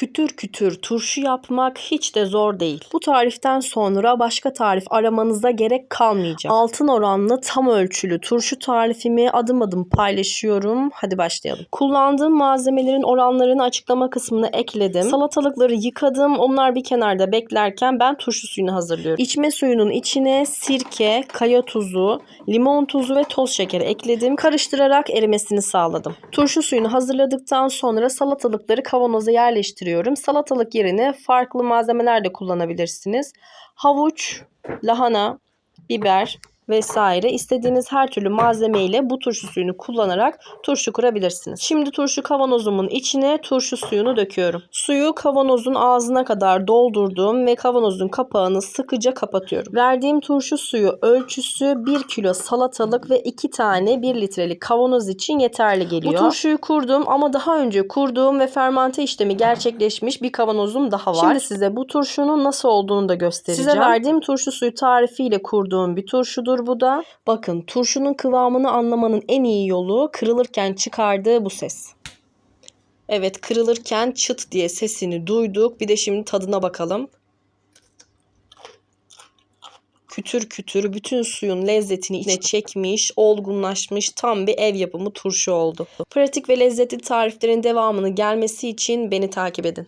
Kütür kütür turşu yapmak hiç de zor değil. Bu tariften sonra başka tarif aramanıza gerek kalmayacak. Altın oranlı tam ölçülü turşu tarifimi adım adım paylaşıyorum. Hadi başlayalım. Kullandığım malzemelerin oranlarını açıklama kısmına ekledim. Salatalıkları yıkadım. Onlar bir kenarda beklerken ben turşu suyunu hazırlıyorum. İçme suyunun içine sirke, kaya tuzu, limon tuzu ve toz şekeri ekledim. Karıştırarak erimesini sağladım. Turşu suyunu hazırladıktan sonra salatalıkları kavanoza yerleştiriyorum. Salatalık yerine farklı malzemeler de kullanabilirsiniz. Havuç, lahana, biber vesaire istediğiniz her türlü malzemeyle bu turşu suyunu kullanarak turşu kurabilirsiniz. Şimdi turşu kavanozumun içine turşu suyunu döküyorum. Suyu kavanozun ağzına kadar doldurdum ve kavanozun kapağını sıkıca kapatıyorum. Verdiğim turşu suyu ölçüsü 1 kilo salatalık ve 2 tane 1 litrelik kavanoz için yeterli geliyor. Bu turşuyu kurdum ama daha önce kurduğum ve fermante işlemi gerçekleşmiş bir kavanozum daha var. Şimdi size bu turşunun nasıl olduğunu da göstereceğim. Size verdiğim turşu suyu tarifiyle kurduğum bir turşudur bu da. Bakın turşunun kıvamını anlamanın en iyi yolu kırılırken çıkardığı bu ses. Evet kırılırken çıt diye sesini duyduk. Bir de şimdi tadına bakalım. Kütür kütür bütün suyun lezzetini içine çekmiş, olgunlaşmış tam bir ev yapımı turşu oldu. Pratik ve lezzetli tariflerin devamını gelmesi için beni takip edin.